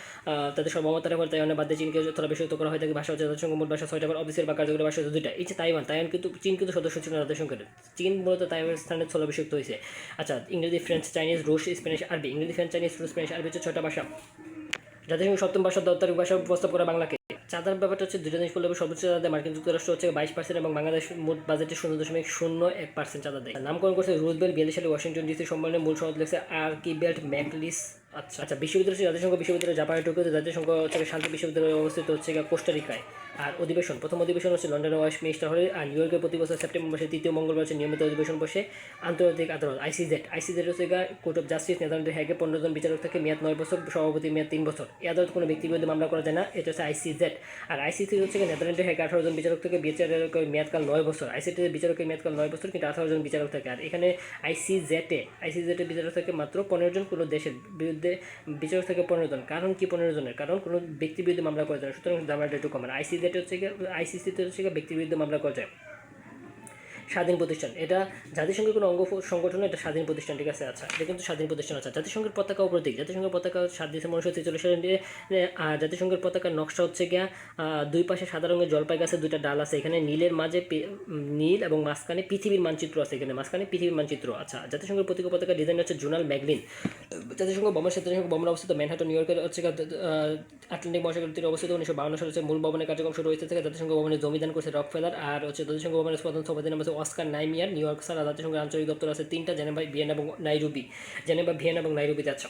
তাদের সর্বমত তারা করে তাইওয়ানের বাদ চীনকে যতটা বেশি করা হয় থাকে ভাষা হচ্ছে জাতিসংঘ মোট ভাষা ছয়টা অফিসের বা কার্যকরী ভাষা হচ্ছে দুইটা। এই যে তাইওয়ান তাইওয়ান কিন্তু চীন কিন্তু সদস্য ছিল না জাতিসংঘের। চীন মূলত তাইওয়ানের স্থানে স্থলাভিষিক্ত হয়েছে। আচ্ছা ইংরেজি, ফ্রেঞ্চ, চাইনিজ, রুশ, স্প্যানিশ, আরবি। ইংরেজি, ফ্রেঞ্চ, চাইনিজ, রুশ, স্প্যানিশ, আরবি হচ্ছে ছয়টা ভাষা। জাতিসংঘ সপ্তম ভাষা দপ্তরিক ভাষা প্রস্তাব করা বাংলাকে। চাঁদার ব্যাপারটা হচ্ছে দুটো জিনিস করলে সর্বোচ্চ চাঁদা দেয় মার্কিন যুক্তরাষ্ট্র হচ্ছে বাইশ পার্সেন্ট এবং বাংলাদেশ মোট বাজেটের শূন্য দশমিক শূন্য এক পার্সেন্ট চাঁদা দেয়। নামকরণ করছে রুজবেল বিয়াল্লিশ সালে ওয়াশিংটন ডিসি সম্মেলনে মূল সনদ লেগেছে আর কি বেল্ট ম্যাকলিস। আচ্ছা আচ্ছা বিশ্ববিদ্যালয় জাতিসংঘ, বিশ্ববিদ্যালয় জাপানের টোকিওতে জাতিসংঘ হচ্ছে শান্তি বিশ্ববিদ্যালয় অবস্থিত হচ্ছে কোস্টারিকায়। আর অধিবেশন, প্রথম অধিবেশন হচ্ছে লন্ডনের ওয়েস্ট মিনিস্টার হলে আর নিউ ইয়র্কের প্রতি বছর সেপ্টেম্বর মাসে তৃতীয় মঙ্গলবার হচ্ছে নিয়মিত অধিবেশন বসে আন্তর্জাতিক আদালত আইসিজেড আইসিজেড হচ্ছে কোর্ট অফ জাস্টিস, নেদারল্যান্ডের হ্যাগে পনেরো জন বিচারক থাকে, মেয়াদ নয় বছর, সভাপতি মেয়াদ তিন বছর। এই আদালত কোনো ব্যক্তির বিরুদ্ধে মামলা করা যায় না, এটা হচ্ছে আইসিজেড আর আইসিসি হচ্ছে নেদারল্যান্ডের হ্যাগে আঠারো জন বিচারক থেকে, বিচারকের মেয়াদকাল নয় বছর। আইসিটির বিচারকের মেয়াদকাল নয় বছর, কিন্তু আঠারো জন বিচারক থাকে। আর এখানে আইসিজেটে আইসিজেটে বিচারক থাকে মাত্র পনেরো জন, কোনো দেশের বিরুদ্ধে বিচারক থেকে পনেরো জন। কারণ কি পনেরো জনের? কারণ কোনো ব্যক্তির বিরুদ্ধে মামলা করা যায় না, সুতরাং দামাটা একটু কমান। আইসিজেটে হচ্ছে আইসিসিতে হচ্ছে ব্যক্তির বিরুদ্ধে মামলা করা যায়। স্বাধীন প্রতিষ্ঠান। এটা জাতিসংঘের কোনো অঙ্গ সংগঠন, এটা স্বাধীন প্রতিষ্ঠান, ঠিক আছে? আচ্ছা এটা কিন্তু স্বাধীন প্রতিষ্ঠান আচ্ছা জাতিসংঘের পতাকা প্রতীক জাতিসংঘের পতাকা সাত ডিসেম্বর উনিশশো ছেচল্লিশ সালে আর জাতিসংঘের পতাকার নকশা হচ্ছে গিয়া দুই পাশে সাদা রঙের জলপাই গাছে দুইটা ডাল আছে। এখানে নীলের মাঝে নীল এবং মাঝখানে পৃথিবীর মানচিত্র আছে এখানে। মাঝখানে পৃথিবীর মানচিত্র। আচ্ছা জাতিসংঘের প্রতীক ও পতাকার ডিজাইন হচ্ছে জোনাল ম্যাগলিন জাতিসংঘ বোমার জাতিসংঘ বোমার অবস্থিত ম্যানহাটন, নিউ ইয়র্কের হচ্ছে আটলান্টিক মহাসাগর তীরে অবস্থিত। উনিশশো বাউন্ন সালে মূল ভবনের কার্যক্রম শুরু হয়েছে। থেকে জাতিসংঘ ভবনের জমিদান করছে রক ফেলার আর হচ্ছে জাতিসংঘ ভবনের প্রধান সভাপতি নাম হচ্ছে অস্কার নাইমিয়ার নিউ ইয়র্ক সারা জাতিসংঘের আঞ্চলিক দপ্তর আছে তিনটা জেনেভা ভিয়েনা এবং নাইরুবি। জেনেভা ভিয়েনা এবং নাইরুবিতে আছে।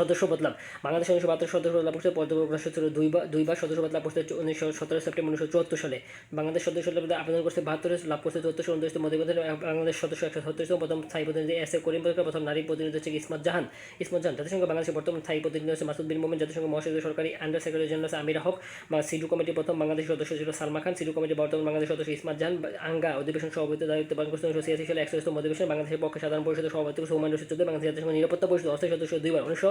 সদস্য বদলাম। বাংলাদেশ উনিশশো বাহাত্তর সদস্য করছে পদ্মপুরস্কার রাষ্ট্র ছিল দুইবার দুইবার সদস্য বদলাম করছে উনিশশো সতেরো সেপ্টেম্বর উনিশশো চুয়াত্তর সালে। বাংলাদেশ সদস্য পদে আবেদন করছে বাহাত্তর লাভ করছে চুয়াত্তর উনত্রিশ মধ্যপ্রদেশ বাংলাদেশ সদস্য একশো সত্তর প্রথম স্থায়ী প্রতিনিধি এস এ করিম প্রথম নারী প্রতিনিধি হচ্ছে ইসমাত জাহান। ইসমাত জাহান, জাতিসংঘ বাংলাদেশের বর্তমান স্থায়ী প্রতিনিধি হচ্ছে মাসুদ বিন মোমেন, জাতিসংঘ মহাসচিব সরকারি under secretary general Amira Haque বা সিডু কমিটি প্রথম বাংলাদেশ সদস্য ছিল সালমা খান। সিডু কমিটি বর্তমান বাংলাদেশ সদস্য ইসমাত জাহান। আঙ্গা অধিবেশন সভাপতি দায়িত্ব পালন করছেন উনিশশো ছিয়াশি সালে একশো অধিবেশন বাংলাদেশের পক্ষে সাধারণ পরিষদের সভাপতি করছে হুমায়ুন রশিদ চৌধুরী। বাংলাদেশ জাতিসংঘ নিরাপত্তা পরিষদ অস্থায়ী সদস্য দুইবার, উনিশশো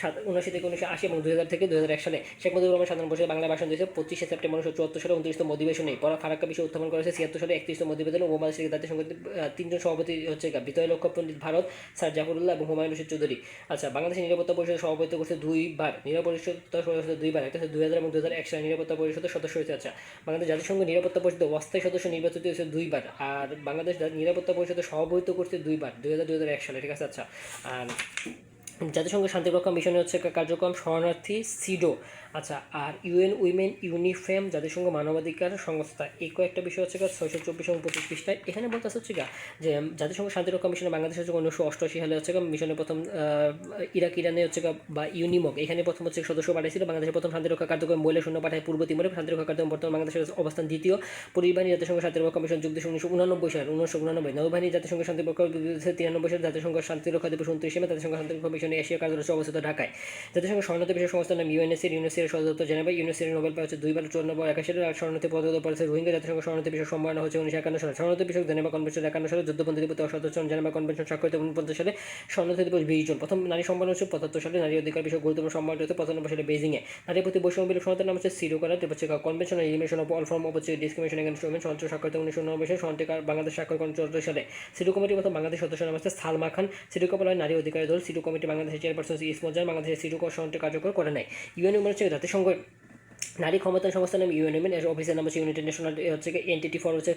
সাত উনআশি থেকে উনিশশো আশি এবং দুই হাজার থেকে দুই হাজার এক সালে শেখ মুজিবুর রহমান সাধারণ পরিষদের বাংলা ভাষণ দিয়েছে। পঁচিশে সেপ্টেম্বর উনিশশো চুয়াত্তর সালে উনত্রিশতম অধিবেশনে পড়া ফারাক্কা বিষয় উত্থাপন করেছে ছিয়াত্তর সালে একত্রিশতম অধিবেশনে ও বাংলাদেশ জাতিসংঘের আহ, তিনজন সভাপতি হচ্ছে বিতয় লক্ষ্য পণ্ডিত ভারত স্যার জাফরুল্লাহ এবং হুমায়ুন রশিদ চৌধুরী। আচ্ছা বাংলাদেশের নিরাপত্তা পরিষদের সভাপতি করছে দুইবার নিরাপত্তা পরিষদ দুইবার একটা হচ্ছে দুই হাজার এবং দুই হাজার এক সালে নিরাপত্তা পরিষদের সদস্য হয়েছে। আচ্ছা বাংলাদেশ জাতিসংঘ নিরাপত্তা পরিষদের অস্থায়ী সদস্য নির্বাচিত হয়েছে দুইবার আর বাংলাদেশ নিরাপত্তা পরিষদের সভাপতিত্ব করছে দুইবার দুই হাজার দুই হাজার এক সালে ঠিক আছে? আচ্ছা আর জাতিসংঘ শান্তিরক্ষা মিশনে হচ্ছে কার্যক্রম শরণার্থী সিডো। আচ্ছা আর ইউএন উইমেন ইউনিফেম জাতিসংঘ মানবাধিকার সংস্থা এই কয়েকটা বিষয় হচ্ছে গা ছয়শো চব্বিশ এবং পঁচিশ পৃষ্ঠায়। এখানে বলতে হচ্ছে গা যে জাতিসংঘ শান্তিরক্ষা মিশনে বাংলাদেশ হচ্ছে উনিশশো অষ্টআশি সালে হচ্ছে গা মিশনের প্রথম ইরাক, ইরানে হচ্ছে গা বা ইউনিমক এখানে প্রথম হচ্ছে সদস্য পাঠাইছিল। বাংলাদেশের প্রথম শান্তিরক্ষা কার্যক্রম মহিলা শূন্য পাঠায় পূর্ব তিমুরে। শান্তিরক্ষা কার্যক্রম বর্তমান বাংলাদেশের অবস্থান দ্বিতীয়। পরিবাহী জাতিসংঘ শান্তিরক্ষা মিশন যুগ উনিশশো উনানব্বই সাল উনিশশো উনানব্বই। নৌবাহিনী জাতিসংঘ শান্তিরক্ষা তিরানব্বই সালে জাতিসংঘ শান্তিরক্ষা দিবস উনত্রিশে জাতিসংঘ শান্তিরক্ষা মিশনে এশিয়া কার্যদর্শী অবস্থিত ঢাকায়। জাতিসংঘ শরণার্থী বিষয় সংস্থার নাম ইউএনএসির ইউনিসির সদর দপ্তর জেনেভা ইউনিসির নোবেল পাওয়া হচ্ছে দুইবার চুয়ান্নব্বই একাশি শরণার্থী পদক পড়েছে রোহিঙ্গা জাতিসংঘ শরণার্থী বিষয় সম্মাননা হচ্ছে উনিশশো একান্ন সালে। শরণার্থী বিষয়ক জেনেভা কনভেনশন একান্ন সালে যুদ্ধবন্দী দিবস সদস্য জেনেভা কনভেনশন স্বাক্ষরিত উনপঞ্চাশ সালে। শরণার্থী দিবস বিশ জন। প্রথম নারী সম্মান হচ্ছে পঁচাত্তর সালে। নারী অধিকার বিষয় গুরুত্বপূর্ণ সম্মান হচ্ছে পঁচানব্বই সালে বেজিংয়ে নারী প্রতি বৈষম্য বিলোপ সনদের নাম হচ্ছে সিরো করা হচ্ছে convention elimination of all form of হচ্ছে ডিসক্রিমিনেশন এগেন্স্ট উমেন সঞ্চয় স্বাক্ষরিত উনিশশো নব্বই সালে। সনটি বাংলাদেশ স্বাক্ষর করেন চৌদ্দ সালে। সিরো কমিটির প্রথম বাংলাদেশ সদস্য নাম হচ্ছে সালমা খান। সিরো কমলায় নারী অধিকার দল। সিরো কমিটি বাংলাদেশের চেয়ারপারসন ইসমজান বাংলাদেশের সিরো সনটি কার্যকর করে নাই। ইউএন হচ্ছে espérate, John Wayne. নারী ক্ষমতায়ন সংস্থার নাম ইউএনএমএন এর অফিসের নাম হচ্ছে ইউনাইটেড ন্যাশনাল হচ্ছে এন্টিটি ফর হচ্ছে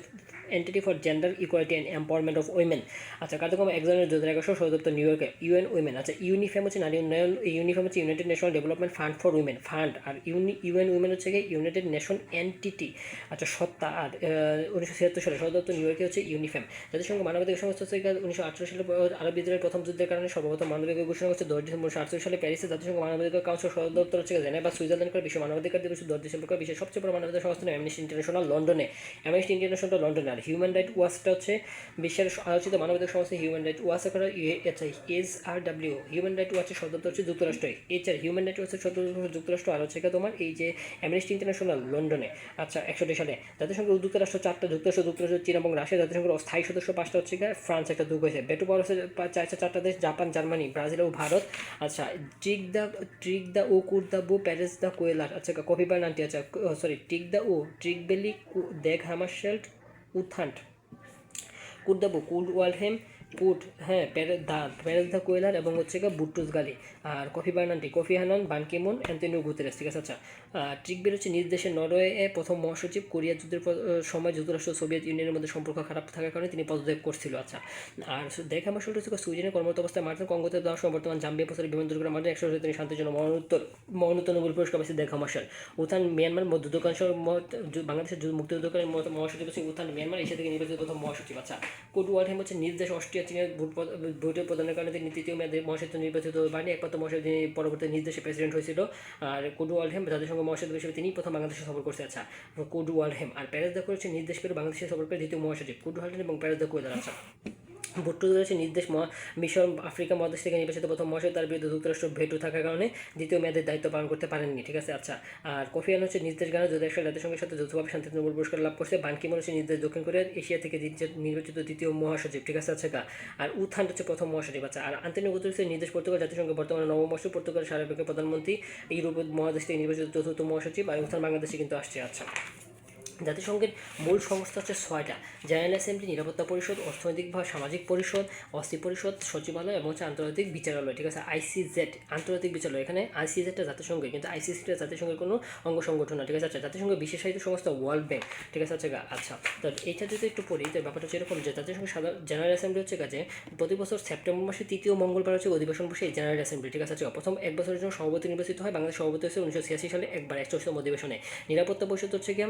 entity for gender equality and empowerment of women আচ্ছা কার্যক্রম একজনের দু হাজার এগারোশো সদর দপ্তর নিউ ইয়র্কে ইউএন উইমেন আচ্ছা ইউনিফেম হচ্ছে নারী উন্নয়ন ইউনিফেম হচ্ছে United National development fund for women fund R uni UN women হচ্ছে গিয়ে ইউনাইটেড নেশন এন্টিটি আচ্ছা সত্তা, আর উনিশশো ছিয়াত্তর সালে সদর দপ্তর নিউ ইয়র্কে হচ্ছে ইউনিফেম জাতিসংঘ মানবাধিকার সংস্থা হচ্ছে উনিশশো আটশো সালে আরব বিদ্রোহের প্রথম যুদ্ধের কারণে সর্বপ্রথম মানবাধিকার ঘোষণা হচ্ছে দশ ডিসেম্বর উনিশশো আটচল্লিশ সালে প্যারিসে জাতিসংঘ মানবাধিকার কাউন্সিল সদর দপ্তর হচ্ছে জেনেভা, সুইজারল্যান্ড করে বিশ্ব মানবাধিকার দশ ডিসেম্বর করে বিশ্বের সবচেয়ে বড় মানবাধিকার সংস্থা অ্যামনেস্টি ইন্টারন্যাশনাল লন্ডনে। অ্যামনেস্টি ইন্টারন্যাশনাল লন্ডনে। আর হিউম্যান রাইট ওয়াচটা হচ্ছে বিশ্বের আলোচিত মানবাধিকার সংস্থা হিউম্যান রাইট ওয়াচ করা আচ্ছা S R W human right ওয়াচের দপ্তর হচ্ছে যুক্তরাষ্ট্রে। এছাড়া হিউম্যান রাইট ওয়াচের হচ্ছে যুক্তরাষ্ট্র। আর তোমার এই যে অ্যামনেস্টি ইন্টারন্যাশনাল লন্ডনে। আচ্ছা একষট্টি সালে। জাতিসংঘের যুক্তরাষ্ট্র চারটা, যুক্তরাষ্ট্র যুক্তরাষ্ট্র, চীন এবং রাশিয়া। জাতিসংঘের অস্থায়ী সদস্য পাঁচটা হচ্ছে ফ্রান্স একটা দুঃখ হয়েছে। বেটু পাওয়ার চারটা চারটা দেশ, জাপান, জার্মানি, ব্রাজিল ও ভারত। আচ্ছা ট্রিক দ্য ট্রিক দ্য ও কুর দ্য বু প্যারিস দ্য কোয়েলার। আচ্ছা কপি বার নানটি আচ্ছা সরি টিক দ্য ও ট্রিক বেলি দেখ হামারশেল্ট উথান্ট কুট দ্য বুক কুড ওয়ালহেম কুট হ্যাঁ প্যারেস দা প্যারেস দ্য কোয়েলার এবং হচ্ছে গিয়ে বুট্টুস গালি। আর Kofi বার্নান্টি Kofi Annan Ban Ki moon Antonio Guterres, ঠিক আছে? আচ্ছা ট্রিকবের হচ্ছে নিজ দেশে নরওয়ে প্রথম মহাসচিব কোরিয়া যুদ্ধের সময় যুক্তরাষ্ট্র সোভিয়েত ইউনিয়নের মধ্যে সম্পর্ক খারাপ থাকার কারণে তিনি পদত্যাগ করছিল। আচ্ছা আর দেখা আমার শুরু হচ্ছে সুইডেনের কর্মরত অবস্থায় মার্টিন কঙ্গোতে দেওয়ার সময় বর্তমান জাম্বিয়া প্রসারের বিমান দুর্ঘটনা মার্টিন একশো তিনি শান্তির জন্য মরণোত্তর মরণোত্তর নোবেল পুরস্কার পেয়েছে দেখা মার্শাল উত্থান মিয়ানমার মধ্য দোকান বাংলাদেশের মহ- মহাসচিব হচ্ছে উত্থান মিয়ানমার, এশিয়া থেকে নির্বাচিত প্রথম মহাসচিব। আচ্ছা কোড ওয়ার্ডহেম হচ্ছে নিজ দেশ অস্ট্রিয়া, চীনের ভোট প্রদানের কারণে তিনি তৃতীয় মেয়াদে মহাসচিব নির্বাচিত বাহিনী একমাত্র মহাসচিব যিনি পরবর্তী নিজ দেশে প্রেসিডেন্ট হয়েছিল, আর কোড ওয়ার্ডহেম জাতিসংঘ মহাসচিব হিসেবে তিনি প্রথম বাংলাদেশে সফর করছে। আচ্ছা কোড ওয়ার্ডহেম আর প্যারেস দা করেছে নির্দেশ দেশ করে বাংলাদেশে সফর করে দ্বিতীয় মহাসচিব। কুডু ওয়ার্ডহেম এবং প্যারেস দা কোয়েদার আচ্ছা ভুট্টো রয়েছে নির্দেশ মহা, মিশর, আফ্রিকা মহাদেশ থেকে নির্বাচিত প্রথম মহাশয় তার বিরুদ্ধে যুক্তরাষ্ট্র ভেটু থাকার কারণে দ্বিতীয় মেয়াদের দায়িত্ব পালন করতে পারেননি। ঠিক আছে আচ্ছা আর কফি আনান হচ্ছে নির্দেশ গানা একশো জাতিসংঘের সাথে যৌথভাবে শান্তি নোবেল পুরস্কার লাভ করছে। বানকিমন হচ্ছে নির্দেশ দক্ষিণ কোরিয়ার এশিয়া থেকে নির্বাচিত দ্বিতীয় মহাসচিব। ঠিক আছে আচ্ছা আর উত্থান হচ্ছে প্রথম মহাসচিব। আচ্ছা আর আন্তনিও গুতেরেস নির্দেশ পর্তুগাল জাতিসংঘের বর্তমানে নবম মহাসচিব পর্তুগাল সাবেক প্রধানমন্ত্রী ইউরোপ মহাদেশ থেকে নির্বাচিত চতুর্থ মহাসচিব, আর উত্থান বাংলাদেশে কিন্তু আসছে আচ্ছা। জাতিসংঘের মূল সংস্থা হচ্ছে ছয়টা জেনারেল অ্যাসেম্বলি, নিরাপত্তা পরিষদ, অর্থনৈতিক বা সামাজিক পরিষদ, অস্থি পরিষদ, সচিবালয় এবং হচ্ছে আন্তর্জাতিক বিচারালয়, ঠিক আছে? আইসিজেড আন্তর্জাতিক বিচারালয়। এখানে আইসিজেডটা জাতিসংঘের, কিন্তু আইসিসিটা জাতিসংঘের কোনো অঙ্গ সংগঠন না, ঠিক আছে? আচ্ছা জাতিসংঘের বিশেষায়িত সংস্থা ওয়ার্ল্ড ব্যাংক, ঠিক আছে আচ্ছা আচ্ছা তো এইটা যদি একটু পড়ি, তো ব্যাপারটা হচ্ছে এরকম যে জাতিসংঘ সাধারণ জেনারেল অ্যাসেম্বলি হচ্ছে কাজে প্রতি বছর সেপ্টেম্বর মাসে তৃতীয় মঙ্গলবার হচ্ছে অধিবেশন বসে এই জেনারেল অ্যাসেম্বলি, ঠিক আছে? আচ্ছা প্রথম এক বছরের জন্য সভাপতি নির্বাচিত হয়, বাংলাদেশ সভাপতি হয়েছে উনিশশো ছিয়াশি সালে একবার, একচল্লিশতম অধিবেশনে। নিরাপত্তা পরিষদ হচ্ছে গিয়ে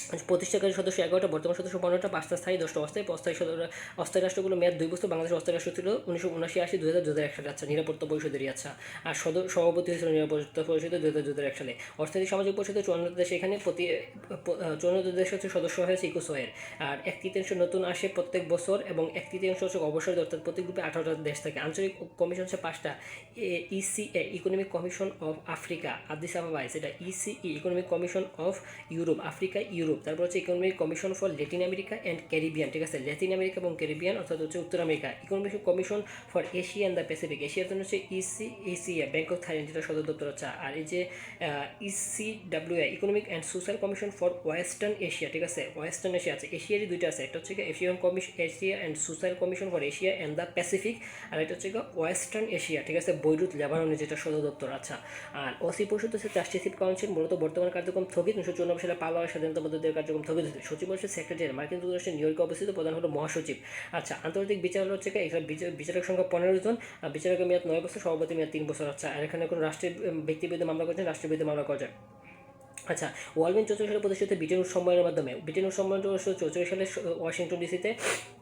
প্রতিষ্ঠাকারী সদস্য এগারোটা, বর্তমান সদস্য পনেরোটা, পাঁচটা স্থায়ী, দশটা অস্থায়ী অস্থায়ী অস্থায়ী রাষ্ট্রগুলো মেয়াদ দুই বছর বাংলাদেশ অস্থায়ী রাষ্ট্র ছিল উনিশশো উনআশি আশি দুই হাজার দু হাজার এক সালে। আচ্ছা নিরাপত্তা পরিষদেরই আচ্ছা। আর সদ সভাপতি হয়েছিল নিরাপত্তা পরিষদে দুই হাজার দু হাজার এক সালে। অর্থনৈতিক সামাজিক পরিষদে চুয়ান্ন দেশ এখানে, প্রতি চুয়ান্ন দেশ হচ্ছে সদস্য হয়েছে ইকোসোয়ের। আর এক তৃতীয়াংশ নতুন আসে প্রত্যেক বছর এবং এক তৃতীয়াংশ হচ্ছে অবসর অর্থাৎ প্রতি গ্রুপে আঠারোটা দেশ থাকে। আঞ্চলিক কমিশন হচ্ছে পাঁচটা। ECA, economic commission of Africa, Addis Ababa সেটা ECE, economic commission of Europe, Africa, Europe. তারপর হচ্ছে economic commission for Latin America and Caribbean ঠিক আছে? ল্যাটিন আমেরিকা এবং ক্যারিবিয়ান অর্থাৎ হচ্ছে উত্তর America. Economic commission for Asia and the Pacific এশিয়ার জন্য হচ্ছে EC Asia bank of Thailand যেটা সদর দপ্তর হচ্ছে। আর এই যে EC WI economic and social commission for Western Asia ঠিক আছে? ওয়েস্টার্ন এশিয়া আছে। এশিয়ারই দুইটা আছে। একটা হচ্ছে Asian commission Asia and social commission for Asia and the Pacific আর এটা হচ্ছে ওয়েস্টার্ন এশিয়া ঠিক আছে? বৈরুত লেবাননে যেটা সদর দপ্তর আচ্ছা আর ওসি পরিষদ হচ্ছে ট্রাস্টিশিপ কাউন্সিল মূলত বর্তমান কার্যক্রম স্থগিত। উনিশশো চুরানব্বই সালে পালাওয়ার স্বাধীনতা মধ্যদের কার্যক্রম স্থগিত হয়েছে। সচিব হচ্ছে সেক্রেটারি মার্কিন যুক্তরাষ্ট্রের নিউ ইয়র্কে অবস্থিত প্রধান হলো মহাসচিব। আচ্ছা আন্তর্জাতিক বিচারালয় হচ্ছে এখানে বিচার- বিচারক সংখ্যা পনেরো জন বিচারকের মেয়াদ নয় বছর সভাপতি মেয়াদ তিন বছর। আচ্ছা আর এখানে কোনো রাষ্ট্রের উম, ব্যক্তির বিরুদ্ধে মামলা করছেন? রাষ্ট্রের বিরুদ্ধে মামলা করা যায় আচ্ছা ওয়ালবেন চৌচল্লিশ সালে প্রতিষ্ঠিত ব্রিটেন সম্মেলনের মাধ্যমে। ব্রিটেন সম্মেলন উনিশশো চৌচল্লিশ সালে ওয়াশিংটন ডিসিতে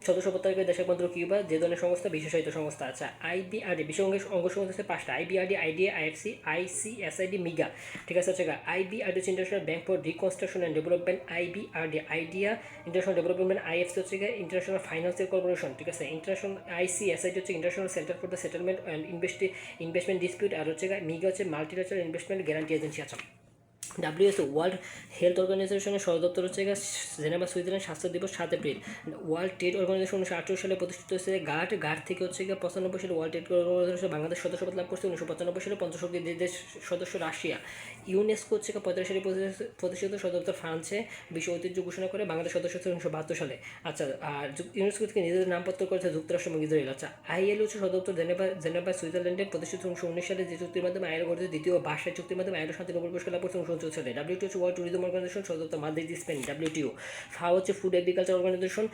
সদস্য প্রত্যাহারকারী দেশের মাত্র কিউবা যে ধরনের সংস্থা, বিশেষায়িত সংস্থা। আচ্ছা আইবিআরডি বিশ্ব অঙ্গ সংস্থা হচ্ছে পাঁচটা। IBRD IDA IFC IC ICSID MIGA. ঠিক আছে হচ্ছে আইবিআরডি হচ্ছে international bank for reconstruction and development IBRD IDA international development IFC হচ্ছে ইন্টারন্যাশনাল ফাইন্যান্সিয়াল কর্পোরেশন ঠিক আছে? ইন্টারন্যাশনাল আইসিএসআইডি হচ্ছে international centre for the settlement and investi investment dispute আর হচ্ছে মিগা হচ্ছে মাল্টিন্যাশনাল ইনভেস্টমেন্ট গ্যারান্টি এজেন্সি আছে ডাব্লিউএসও ওয়ার্ল্ড হেলথ অর্গানাইজেশনের সদর দপ্তর হচ্ছে জেনেভা, সুইজারল্যান্ড স্বাস্থ্য দিবস সাত এপ্রিল। ওয়ার্ল্ড ট্রেড অর্গানাইজেশন উনিশশো আঠারো সালে প্রতিষ্ঠিত হয়েছে গার্ড গার্ড থেকে হচ্ছে গিয়ে পঁচানব্বই সালে ওয়ার্ল্ড ট্রেড অর্গানাইজেশন বাংলাদেশ সদস্যপদ লাভ করছে। উনিশশো পঁচানব্বই সালে পঞ্চাশ শক্তি দেশ সদস্য রাশিয়া। ইউনেস্কো হচ্ছে পঁয়তাল্লিশ সালে প্রতিষ্ঠিত- সদর দপ্তর ফ্রান্সে বিশ্ব ঐতিহ্য ঘোষণা করে বাংলাদেশ সদস্য হচ্ছে উনিশশো বাহাত্তর সালে। আচ্ছা আর ইউনেস্কো থেকে নিজেদের নামপত্র করেছে যুক্তরাষ্ট্র এবং ইসরায়েল। আচ্ছা আইএল হচ্ছে সদর দপ্তর জেনেভা জেনেভা, সুইজারল্যান্ডে প্রতিষ্ঠিত উনিশশো উনিশ সালে যে চুক্তির মাধ্যমে আইএল গঠিত দ্বিতীয় ভাষায় চুক্তির মাধ্যমে আইএল শান্তি নোবেল পুরস্কার লাভ করছে। উনিশশো উনচল্লিশ সালে ডাব্লিউটি হচ্ছে ওয়ার্ল্ড ট্যুরিজম অর্গানাইজেশন সদর দপ্তর মাদ্রিদ, স্পেন ডাব্লিউটিও ফাও হচ্ছে ফুড এগ্রিকালচার অর্গানাইজেশন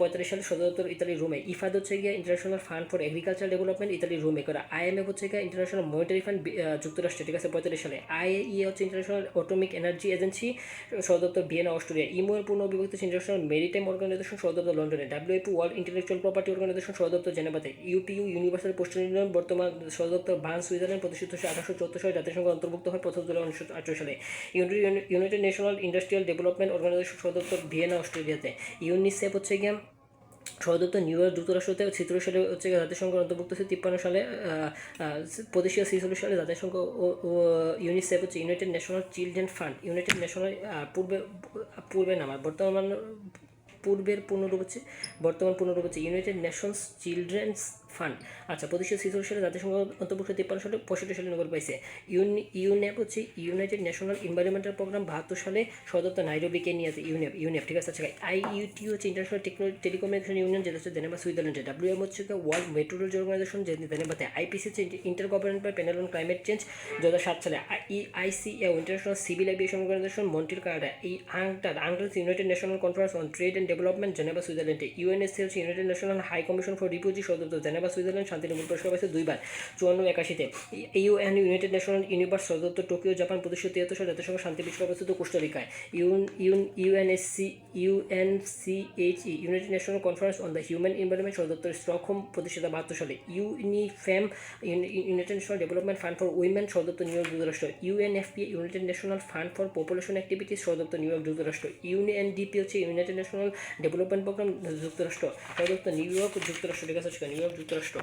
পঁয়তাল্লিশ সালে সদর দপ্তর ইতালি রোমে। ইফাদ হচ্ছে গিয়ে international fund for agriculture development Italy রোমে। করা আইএমএফ হচ্ছে গিয়ে ইন্টারন্যাশনাল মনিটারি ফান্ড যুক্তরাষ্ট্রে, ঠিক আছে? পঁয়তাল্লিশ সালে। আইএইএ হচ্ছে ইন্টারন্যাশনাল অটোমিক এনার্জি এজেন্সি সদর দপ্তর ভিয়েনা, অস্ট্রেলিয়া। ইমো পূর্ণ বিভক্ত ইন্টারন্যাশনাল মেরিটাইম অর্গানাইজেশন সদর দপ্তর লন্ডনে। WAP world intellectual property organisation সদর দপ্তর জেনেভাতে। ইউটিইউ ইউনিভার্সাল পোস্টাল ইউনিয়ন বর্তমান সদর দপ্তর বার্ন সুইজারল্যান্ড প্রতিষ্ঠিত হচ্ছে আঠারোশো চোদ্দ সালে। জাতিসংঘ অন্তর্ভুক্ত হয় প্রথম জুলাই উনিশশো আঠারো সালে। United National industrial development organisation সদর দপ্তর ভিয়েনা, অস্ট্রেলিয়াতে। ইউনিসেফ হচ্ছে গিয়ে সদর দপ্তর নিউ ইয়র্ক যুক্তরাষ্ট্রতে ছিত্র সালে হচ্ছে জাতিসংঘ অন্তর্ভুক্ত হচ্ছে তিপ্পান্ন সালে প্রদেশীয় ছিচল্লিশ সালে জাতিসংঘ ও ইউনিসেফ হচ্ছে United National children fund. United National পূর্বে পূর্বে নাম আর বর্তমান, পূর্বের পূর্ণরূপ হচ্ছে, বর্তমান পূর্ণরূপ হচ্ছে ইউনাইটেড নেশনস চিলড্রেন্স ফান্ড। আচ্ছা প্রতিষ্ঠা ছিচল্লিশ সালে জাতিসংঘ অন্তর্ভুক্ত তিপ্পান্ন সালে পঁয়ষট্টি সালে নোবেল পাইছে। ইউনি ইউনেপ হচ্ছে ইউনাইটেড ন্যাশনাল এনভায়রনমেন্টাল প্রোগ্রাম বাহাত্তর সালে সদরতা নাইরোবি কেনিয়াতে ইউনেপ ইউনেপ, ঠিক আছে? আচ্ছা আইইউটি হচ্ছে ইন্টারন্যাশনাল টেকনো টেলিকমিউনিকেশন ইউনিয়ন যেটা হচ্ছে জেনেভা, সুইজারল্যান্ডে। ডাব্লিউএম হচ্ছে ওয়ার্ল্ড মেট্রোলজি অর্গানাইজেশন যে জেনেভাতে আইপিসি হচ্ছে inter government panel on climate change দু হাজার সাত সালে E ICA international civil aviation organisation Montreal Canada. এই আংটার আংটার United National conference on trade and development Geneva, সুইজারল্যান্ডে। ইউএনএসসি হচ্ছে United National high commission for refugee সদর জেনেভা সুইজারল্যান্ড শান্তি নোবেল পুরস্কার পাইছে দুইবার, চুয়ান্ন একাশিতে। U UN United National universe সদর টোকিও, জাপান প্রতিশো তিয়াত্তর সালে জাতিসংঘ শান্তি পুরস্কার অবস্থিত কোস্টারিকায়। ইউন Yoon, UNSC, UNCHE, United National conference on the human environment সদর স্টকহোম প্রতিষ্ঠাতা বাহাত্তর সালে। UNIFEM United National development fund for women সদর নিউ ইয়র্ক যুক্তরাষ্ট্র। UNFP United National fund for population activities সদর নিউ ইয়র্ক যুক্তরাষ্ট্র। ইউএনডিপি হচ্ছে ইউনাইটেড ন্যাশনাল ডেভেলপমেন্ট প্রোগ্রাম যুক্তরাষ্ট্র। সদর নিউ ইয়র্ক যুক্তরাষ্ট্র, ঠিক আছে নিউ ইয়র্ক যুক্তরাষ্ট্র